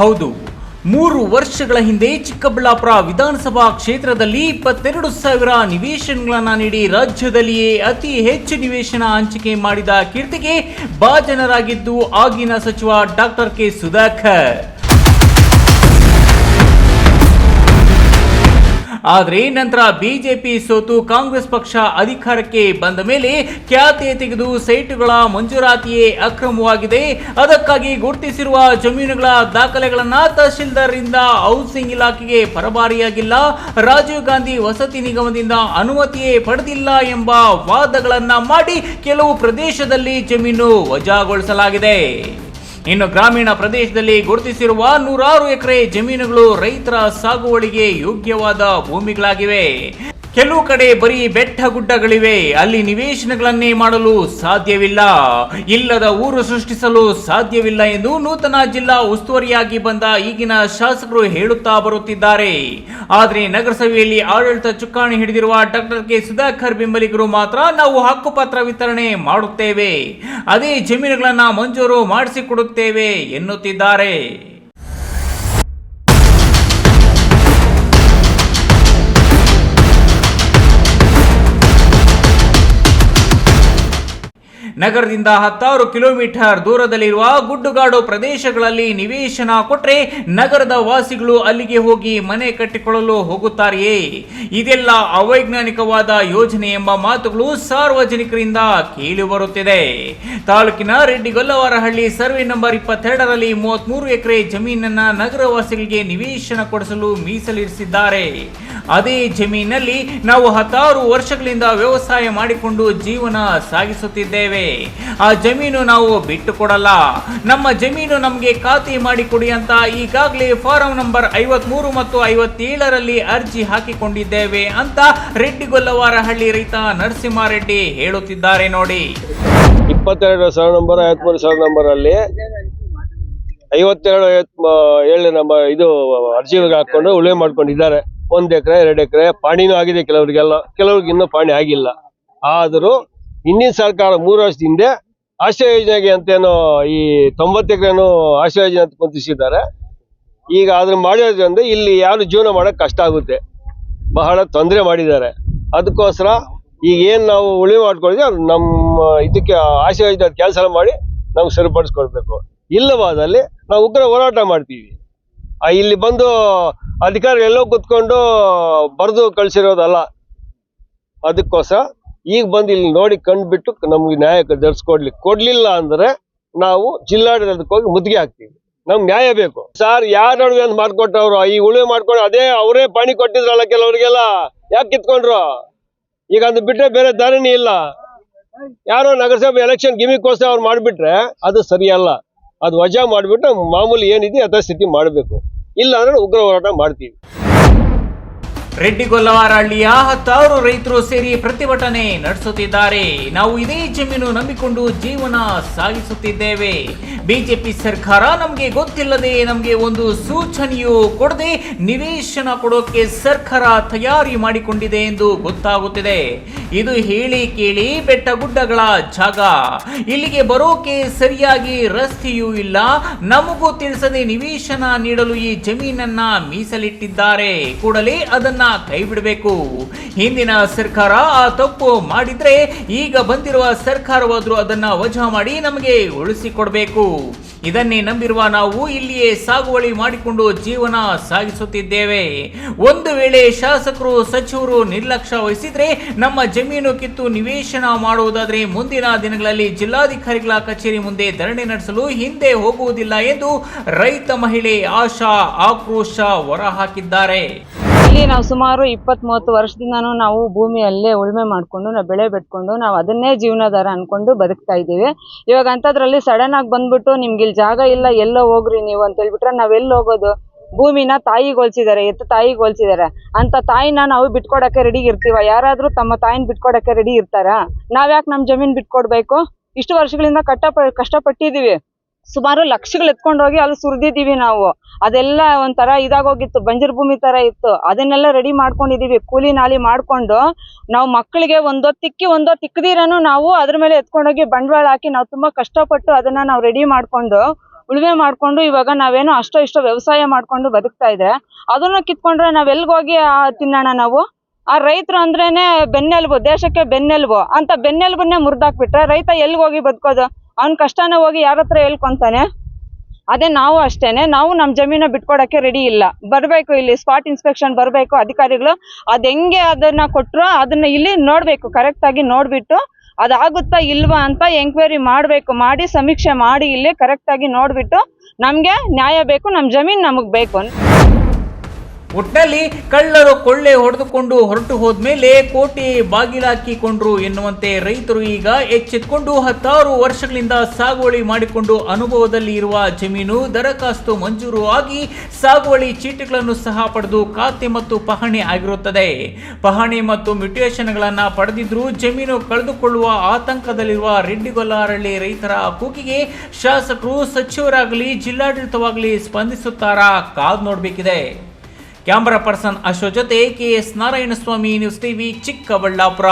ಹೌದು. ಮೂರು ವರ್ಷಗಳ ಹಿಂದೆ ಚಿಕ್ಕಬಳ್ಳಾಪುರ ವಿಧಾನಸಭಾ ಕ್ಷೇತ್ರದಲ್ಲಿ ಇಪ್ಪತ್ತೆರಡು ಸಾವಿರ ನಿವೇಶನಗಳನ್ನು ನೀಡಿ ರಾಜ್ಯದಲ್ಲಿಯೇ ಅತಿ ಹೆಚ್ಚು ನಿವೇಶನ ಹಂಚಿಕೆ ಮಾಡಿದ ಕೀರ್ತಿಗೆ ಭಾಜನರಾಗಿದ್ದು ಆಗಿನ ಸಚಿವ ಡಾಕ್ಟರ್ ಕೆ ಸುಧಾಕರ್. ಆದರೆ ನಂತರ ಬಿಜೆಪಿ ಸೋತು ಕಾಂಗ್ರೆಸ್ ಪಕ್ಷ ಅಧಿಕಾರಕ್ಕೆ ಬಂದ ಮೇಲೆ ಖ್ಯಾತೆ ತೆಗೆದು ಸೈಟುಗಳ ಮಂಜೂರಾತಿಯೇ ಅಕ್ರಮವಾಗಿದೆ. ಅದಕ್ಕಾಗಿ ಗುರುತಿಸಿರುವ ಜಮೀನುಗಳ ದಾಖಲೆಗಳನ್ನ ತಹಶೀಲ್ದಾರ್ ಇಂದ ಹೌಸಿಂಗ್ ಇಲಾಖೆಗೆ ಪರಭಾರಿಯಾಗಿಲ್ಲ ರಾಜೀವ್ ಗಾಂಧಿ ವಸತಿ ನಿಗಮದಿಂದ ಅನುಮತಿಯೇ ಪಡೆದಿಲ್ಲ ಎಂಬ ವಾದಗಳನ್ನು ಮಾಡಿ ಕೆಲವು ಪ್ರದೇಶದಲ್ಲಿ ಜಮೀನು ವಜಾಗೊಳಿಸಲಾಗಿದೆ. ಇನ್ನು ಗ್ರಾಮೀಣ ಪ್ರದೇಶದಲ್ಲಿ ಗುರುತಿಸಿರುವ ನೂರಾರು ಎಕರೆ ಜಮೀನುಗಳು ರೈತರ ಸಾಗುವಳಿಗೆ ಯೋಗ್ಯವಾದ ಭೂಮಿಗಳಾಗಿವೆ. ಕೆಲವು ಕಡೆ ಬರೀ ಬೆಟ್ಟ ಗುಡ್ಡಗಳಿವೆ ಅಲ್ಲಿ ನಿವೇಶನಗಳನ್ನೇ ಮಾಡಲು ಸಾಧ್ಯವಿಲ್ಲ. ಇಲ್ಲದ ಊರು ಸೃಷ್ಟಿಸಲು ಸಾಧ್ಯವಿಲ್ಲ ಎಂದು ನೂತನ ಜಿಲ್ಲಾ ಉಸ್ತುವಾರಿಯಾಗಿ ಬಂದ ಈಗಿನ ಶಾಸಕರು ಹೇಳುತ್ತಾ ಬರುತ್ತಿದ್ದಾರೆ. ಆದರೆ ನಗರಸಭೆಯಲ್ಲಿ ಆಡಳಿತ ಚುಕ್ಕಾಣಿ ಹಿಡಿದಿರುವ ಡಾಕ್ಟರ್ ಕೆ. ಸುಧಾಕರ್ ಬೆಂಬಲಿಗರು ಮಾತ್ರ ನಾವು ಹಕ್ಕುಪತ್ರ ವಿತರಣೆ ಮಾಡುತ್ತೇವೆ. ಅದೇ ಜಮೀನುಗಳನ್ನು ಮಂಜೂರು ಮಾಡಿಸಿಕೊಡುತ್ತೇವೆ ಎನ್ನುತ್ತಿದ್ದಾರೆ. ನಗರದಿಂದ ಹತ್ತಾರು ಕಿಲೋಮೀಟರ್ ದೂರದಲ್ಲಿರುವ ಗುಡ್ಡುಗಾಡು ಪ್ರದೇಶಗಳಲ್ಲಿ ನಿವೇಶನ ಕೊಟ್ಟರೆ ನಗರದ ವಾಸಿಗಳು ಅಲ್ಲಿಗೆ ಹೋಗಿ ಮನೆ ಕಟ್ಟಿಕೊಳ್ಳಲು ಹೋಗುತ್ತಾರೆಯೇ? ಇದೆಲ್ಲ ಅವೈಜ್ಞಾನಿಕವಾದ ಯೋಜನೆ ಎಂಬ ಮಾತುಗಳು ಸಾರ್ವಜನಿಕರಿಂದ ಕೇಳಿ ಬರುತ್ತಿದೆ. ತಾಲೂಕಿನ ರೆಡ್ಡಿಗೊಲ್ಲವಾರಹಳ್ಳಿ ಸರ್ವೆ ನಂಬರ್ ಇಪ್ಪತ್ತೆರಡರಲ್ಲಿ ಮೂವತ್ಮೂರು ಎಕರೆ ಜಮೀನನ್ನ ನಗರವಾಸಿಗಳಿಗೆ ನಿವೇಶನ ಕೊಡಿಸಲು ಮೀಸಲಿರಿಸಿದ್ದಾರೆ. ಅದೇ ಜಮೀನಲ್ಲಿ ನಾವು ಹತ್ತಾರು ವರ್ಷಗಳಿಂದ ವ್ಯವಸಾಯ ಮಾಡಿಕೊಂಡು ಜೀವನ ಸಾಗಿಸುತ್ತಿದ್ದೇವೆ. ಆ ಜಮೀನು ನಾವು ಬಿಟ್ಟು ಕೊಡಲ್ಲ. ನಮ್ಮ ಜಮೀನು ನಮಗೆ ಖಾತೆ ಮಾಡಿಕೊಡಿ ಅಂತ ಈಗಾಗಲೇ ಫಾರಂ ನಂಬರ್ ಐವತ್ಮೂರು ಮತ್ತು ಐವತ್ತೇಳರಲ್ಲಿ ಅರ್ಜಿ ಹಾಕಿಕೊಂಡಿದ್ದೇವೆ ಅಂತ ರೆಡ್ಡಿಗೊಲ್ಲವಾರಹಳ್ಳಿ ರೈತ ನರಸಿಂಹಾರೆಡ್ಡಿ ಹೇಳುತ್ತಿದ್ದಾರೆ ನೋಡಿ. ಇಪ್ಪತ್ತೆರಡು ಸಾವಿರ ನಂಬರ್ ಐವತ್ಮೂರು ಸಾವಿರ ನಂಬರ್ ಅಲ್ಲಿ ಐವತ್ತೆರಡು ಐವತ್ ಏಳು ನಂಬರ್ ಇದು ಅರ್ಜಿ ಹಾಕೊಂಡು ಉಳುಮೆ ಮಾಡ್ಕೊಂಡಿದ್ದಾರೆ. ಒಂದ್ ಎಕರೆ, ಎರಡು ಎಕರೆ, ಪಾಣಿನೂ ಆಗಿದೆ ಕೆಲವರಿಗೆಲ್ಲ. ಕೆಲವ್ರಿಗೆ ಇನ್ನೂ ಪಾಣಿ ಆಗಿಲ್ಲ. ಆದರೂ ಹಿಂದಿನ ಸರ್ಕಾರ ಮೂರು ವರ್ಷದ ಹಿಂದೆ ಆಶ್ರಯ ಯೋಜನೆಗೆ ಅಂತೇನೋ ಈ ತೊಂಬತ್ತು ಎಕರೆನೂ ಆಶ್ರಯ ಯೋಜನೆ ಅಂತ ಕುಂತಿಸಿದ್ದಾರೆ ಈಗ ಅದನ್ನ ಮಾಡಿರೋದ್ರಿಂದ ಇಲ್ಲಿ ಯಾರು ಜೀವನ ಮಾಡಕ್ ಕಷ್ಟ ಆಗುತ್ತೆ. ಬಹಳ ತೊಂದರೆ ಮಾಡಿದ್ದಾರೆ. ಅದಕ್ಕೋಸ್ಕರ ಈಗ ಏನು ನಾವು ಉಳಿವು ಮಾಡ್ಕೊಳ್ತೀವಿ ಅದು ನಮ್ಮ ಇದಕ್ಕೆ ಆಶೆ ಕೆಲಸ ಮಾಡಿ ನಮ್ಗೆ ಸರಿಪಡಿಸ್ಕೊಳ್ಬೇಕು. ಇಲ್ಲವಾದಲ್ಲಿ ನಾವು ಉಗ್ರ ಹೋರಾಟ ಮಾಡ್ತೀವಿ. ಇಲ್ಲಿ ಬಂದು ಅಧಿಕಾರಿ ಎಲ್ಲೋ ಕುತ್ಕೊಂಡು ಬರೆದು ಕಳ್ಸಿರೋದಲ್ಲ. ಅದಕ್ಕೋಸ್ಕರ ಈಗ ಬಂದು ಇಲ್ಲಿ ನೋಡಿ ಕಂಡ್ಬಿಟ್ಟು ನಮ್ಗೆ ನ್ಯಾಯ ಧರಿಸ್ಕೊಡ್ಲಿಕ್ಕೆ ಕೊಡ್ಲಿಲ್ಲ ಅಂದ್ರೆ ನಾವು ಜಿಲ್ಲಾಡಳಿತಕ್ಕೆ ಹೋಗಿ ಮುದ್ಗೆ ಹಾಕ್ತೀವಿ. ನಮ್ಗೆ ನ್ಯಾಯ ಬೇಕು. ಸರ್ ಯಾರ ನಡುವೆ ಅಂತ ಮಾಡ್ಕೊಟ್ಟವ್ರು? ಈ ಉಳುವೆ ಮಾಡ್ಕೊಂಡು ಅದೇ ಅವರೇ ಪಾಣಿ ಕೊಟ್ಟಿದ್ರಲ್ಲ ಕೆಲವರಿಗೆಲ್ಲ. ಯಾಕೆ ಕಿತ್ಕೊಂಡ್ರು? ಈಗ ಅದು ಬಿಟ್ಟರೆ ಬೇರೆ ದಾರಿನೇ ಇಲ್ಲ. ಯಾರೋ ನಗರಸಭೆ ಎಲೆಕ್ಷನ್ ಗಿಮಿಕ್ಕೋಸ್ಕರ ಅವ್ರು ಮಾಡಿಬಿಟ್ರೆ ಅದು ಸರಿಯಲ್ಲ. ಅದು ವಜಾ ಮಾಡಿಬಿಟ್ಟು ಮಾಮೂಲಿ ಏನಿದೆ ಯಥಾಸ್ಥಿತಿ ಸ್ಥಿತಿ ಮಾಡಬೇಕು. ಇಲ್ಲ ಅಂದ್ರೆ ಉಗ್ರ ಹೋರಾಟ ಮಾಡ್ತೀವಿ. ರೆಡ್ಡಿಗೊಲ್ಲವಾರಹಳ್ಳಿಯ ಹತ್ತಾರು ರೈತರು ಸೇರಿ ಪ್ರತಿಭಟನೆ ನಡೆಸುತ್ತಿದ್ದಾರೆ. ನಾವು ಇದೇ ಜಮೀನು ನಂಬಿಕೊಂಡು ಜೀವನ ಸಾಗಿಸುತ್ತಿದ್ದೇವೆ. ಬಿಜೆಪಿ ಸರ್ಕಾರ ನಮಗೆ ಗೊತ್ತಿಲ್ಲದೆ ನಮಗೆ ಒಂದು ಸೂಚನೆಯೂ ಕೊಡದೆ ನಿವೇಶನ ಕೊಡೋಕೆ ಸರ್ಕಾರ ತಯಾರಿ ಮಾಡಿಕೊಂಡಿದೆ ಎಂದು ಗೊತ್ತಾಗುತ್ತಿದೆ. ಇದು ಹೇಳಿ ಕೇಳಿ ಬೆಟ್ಟ ಗುಡ್ಡಗಳ ಜಾಗ. ಇಲ್ಲಿಗೆ ಬರೋಕೆ ಸರಿಯಾಗಿ ರಸ್ತೆಯೂ ಇಲ್ಲ. ನಮಗೂ ತಿಳಿಸದೆ ನಿವೇಶನ ನೀಡಲು ಈ ಜಮೀನನ್ನ ಮೀಸಲಿಟ್ಟಿದ್ದಾರೆ. ಕೂಡಲೇ ಅದನ್ನ ಕೈ ಬಿಡಬೇಕು ಹಿಂದಿನ ಸರ್ಕಾರ ಆ ತಪ್ಪು ಮಾಡಿದ್ರೆ ಈಗ ಬಂದಿರುವ ಸರ್ಕಾರವಾದರೂ ಅದನ್ನ ವಜಾ ಮಾಡಿ ನಮಗೆ ಉಳಿಸಿಕೊಡ್ಬೇಕು. ಇದನ್ನೇ ನಂಬಿರುವ ನಾವು ಇಲ್ಲಿಯೇ ಸಾಗುವಳಿ ಮಾಡಿಕೊಂಡು ಜೀವನ ಸಾಗಿಸುತ್ತಿದ್ದೇವೆ. ಒಂದು ವೇಳೆ ಶಾಸಕರು, ಸಚಿವರು ನಿರ್ಲಕ್ಷ್ಯ ವಹಿಸಿದ್ರೆ ನಮ್ಮ ಜಮೀನು ಕಿತ್ತು ನಿವೇಶನ ಮಾಡುವುದಾದರೆ ಮುಂದಿನ ದಿನಗಳಲ್ಲಿ ಜಿಲ್ಲಾಧಿಕಾರಿಗಳ ಕಚೇರಿ ಮುಂದೆ ಧರಣಿ ನಡೆಸಲು ಹಿಂದೆ ಹೋಗುವುದಿಲ್ಲ ಎಂದು ರೈತ ಮಹಿಳೆ ಆಶಾ ಆಕ್ರೋಶ ಹೊರಹಾಕಿದ್ದಾರೆ. ಇಲ್ಲಿ ನಾವು ಸುಮಾರು ಇಪ್ಪತ್ತ್ ಮೂವತ್ತು ವರ್ಷದಿಂದನೂ ನಾವು ಭೂಮಿಯಲ್ಲೇ ಉಳುಮೆ ಮಾಡ್ಕೊಂಡು, ನಾವು ಬೆಳೆ ಬೆಟ್ಕೊಂಡು, ನಾವು ಅದನ್ನೇ ಜೀವನಾಧಾರ ಅನ್ಕೊಂಡು ಬದುಕ್ತಾ ಇದ್ದೀವಿ. ಇವಾಗ ಅಂಥದ್ರಲ್ಲಿ ಸಡನ್ ಆಗಿ ಬಂದ್ಬಿಟ್ಟು ನಿಮ್ಗೆ ಇಲ್ಲಿ ಜಾಗ ಇಲ್ಲ, ಎಲ್ಲೋ ಹೋಗ್ರಿ ನೀವು ಅಂತ ಹೇಳ್ಬಿಟ್ರೆ ನಾವೆಲ್ಲಿ ಹೋಗೋದು? ಭೂಮಿನ ತಾಯಿಗೊಳ್ಸಿದ್ದಾರೆ, ಎತ್ತು ತಾಯಿಗೊಳ್ಸಿದ್ದಾರೆ. ಅಂತ ತಾಯಿನ ನಾವು ಬಿಟ್ಕೊಡಕ್ಕೆ ರೆಡಿ ಇರ್ತೀವ? ಯಾರಾದ್ರೂ ತಮ್ಮ ತಾಯಿನ ಬಿಟ್ಕೊಡಕ್ಕೆ ರೆಡಿ ಇರ್ತಾರಾ? ನಾವ್ಯಾಕೆ ನಮ್ಮ ಜಮೀನ್ ಬಿಟ್ಕೊಡ್ಬೇಕು? ಇಷ್ಟು ವರ್ಷಗಳಿಂದ ಕಟ್ಟ ಕಷ್ಟಪಟ್ಟಿದೀವಿ ಸುಮಾರು ಲಕ್ಷಗಳು ಎತ್ಕೊಂಡು ಹೋಗಿ ಅಲ್ಲಿ ಸುರಿದಿದ್ದೀವಿ ನಾವು. ಅದೆಲ್ಲ ಒಂಥರ ಇದಾಗೋಗಿತ್ತು, ಬಂಜರು ಭೂಮಿ ತರ ಇತ್ತು. ಅದನ್ನೆಲ್ಲ ರೆಡಿ ಮಾಡ್ಕೊಂಡಿದೀವಿ, ಕೂಲಿ ನಾಲಿ ಮಾಡ್ಕೊಂಡು. ನಾವು ಮಕ್ಕಳಿಗೆ ಒಂದೊತ್ತಿಕ್ಕಿ ಒಂದೊತ್ತು ತಿಕ್ಕದಿರೋನು ನಾವು ಅದ್ರ ಮೇಲೆ ಎತ್ಕೊಂಡೋಗಿ ಬಂಡವಾಳ ಹಾಕಿ ನಾವು ತುಂಬಾ ಕಷ್ಟಪಟ್ಟು ಅದನ್ನ ನಾವು ರೆಡಿ ಮಾಡ್ಕೊಂಡು, ಉಳುಮೆ ಮಾಡ್ಕೊಂಡು ಇವಾಗ ನಾವೇನೋ ಅಷ್ಟೋ ಇಷ್ಟೋ ವ್ಯವಸಾಯ ಮಾಡ್ಕೊಂಡು ಬದುಕ್ತಾ ಇದ್ರೆ ಅದನ್ನ ಕಿತ್ಕೊಂಡ್ರೆ ನಾವ್ ಎಲ್ಗೋಗಿ ತಿನ್ನೋಣ ನಾವು? ಆ ರೈತರು ಅಂದ್ರೇನೆ ಬೆನ್ನೆಲುಬು, ದೇಶಕ್ಕೆ ಬೆನ್ನೆಲುಬು. ಅಂತ ಬೆನ್ನೆಲುಬನ್ನೇ ಮುರಿದಾಕ್ಬಿಟ್ರೆ ರೈತ ಎಲ್ಗೋಗಿ ಹೋಗಿ ಬದುಕೋದು? ಅವ್ನ ಕಷ್ಟನ ಹೋಗಿ ಯಾರ ಹತ್ರ ಹೇಳ್ಕೊಂತಾನೆ? ಅದೇ ನಾವು ಅಷ್ಟೇನೆ. ನಾವು ನಮ್ಮ ಜಮೀನ ಬಿಟ್ಕೊಡಕ್ಕೆ ರೆಡಿ ಇಲ್ಲ. ಬರಬೇಕು ಇಲ್ಲಿ ಸ್ಪಾಟ್ ಇನ್ಸ್ಪೆಕ್ಷನ್ ಬರಬೇಕು ಅಧಿಕಾರಿಗಳು. ಅದ್ ಹೆಂಗೆ ಅದನ್ನ ಕೊಟ್ರು ಅದನ್ನ ಇಲ್ಲಿ ನೋಡ್ಬೇಕು. ಕರೆಕ್ಟ್ ಆಗಿ ನೋಡ್ಬಿಟ್ಟು ಅದಾಗುತ್ತಾ ಇಲ್ವಾ ಅಂತ ಎಂಕ್ವೈರಿ ಮಾಡಬೇಕು. ಮಾಡಿ ಸಮೀಕ್ಷೆ ಮಾಡಿ ಇಲ್ಲಿ ಕರೆಕ್ಟ್ ಆಗಿ ನೋಡ್ಬಿಟ್ಟು ನಮ್ಗೆ ನ್ಯಾಯ ಬೇಕು ನಮ್ಮ ಜಮೀನ್ ನಮಗ್ ಬೇಕು. ಒಟ್ನಲ್ಲಿ ಕಳ್ಳರು ಕೊಳ್ಳೆ ಹೊಡೆದುಕೊಂಡು ಹೊರಟು ಹೋದ್ಮೇಲೆ ಕೋಟೆ ಬಾಗಿಲಾಕಿಕೊಂಡ್ರು ಎನ್ನುವಂತೆ ರೈತರು ಈಗ ಎಚ್ಚೆತ್ಕೊಂಡು ಹತ್ತಾರು ವರ್ಷಗಳಿಂದ ಸಾಗುವಳಿ ಮಾಡಿಕೊಂಡು ಅನುಭವದಲ್ಲಿ ಇರುವ ಜಮೀನು, ದರಖಾಸ್ತು ಮಂಜೂರು ಆಗಿ ಸಾಗುವಳಿ ಚೀಟಿಗಳನ್ನು ಸಹ ಪಡೆದು ಖಾತೆ ಮತ್ತು ಪಹಣಿ ಆಗಿರುತ್ತದೆ. ಪಹಣಿ ಮತ್ತು ಮ್ಯುಟೇಷನ್ಗಳನ್ನು ಪಡೆದಿದ್ರು ಜಮೀನು ಕಳೆದುಕೊಳ್ಳುವ ಆತಂಕದಲ್ಲಿರುವ ರೆಡ್ಡಿಗೊಲ್ಲಾರಳ್ಳಿ ರೈತರ ಕೂಗಿಗೆ ಶಾಸಕರು ಸಚಿವರಾಗಲಿ, ಜಿಲ್ಲಾಡಳಿತವಾಗಲಿ ಸ್ಪಂದಿಸುತ್ತಾರಾ? ಕಾದು ನೋಡಬೇಕಿದೆ. ಕ್ಯಾಮರಾ ಪರ್ಸನ್ ಅಶೋಕ್ ಜೊತೆ K S Narayanaswamy news TV Chikkaballapura.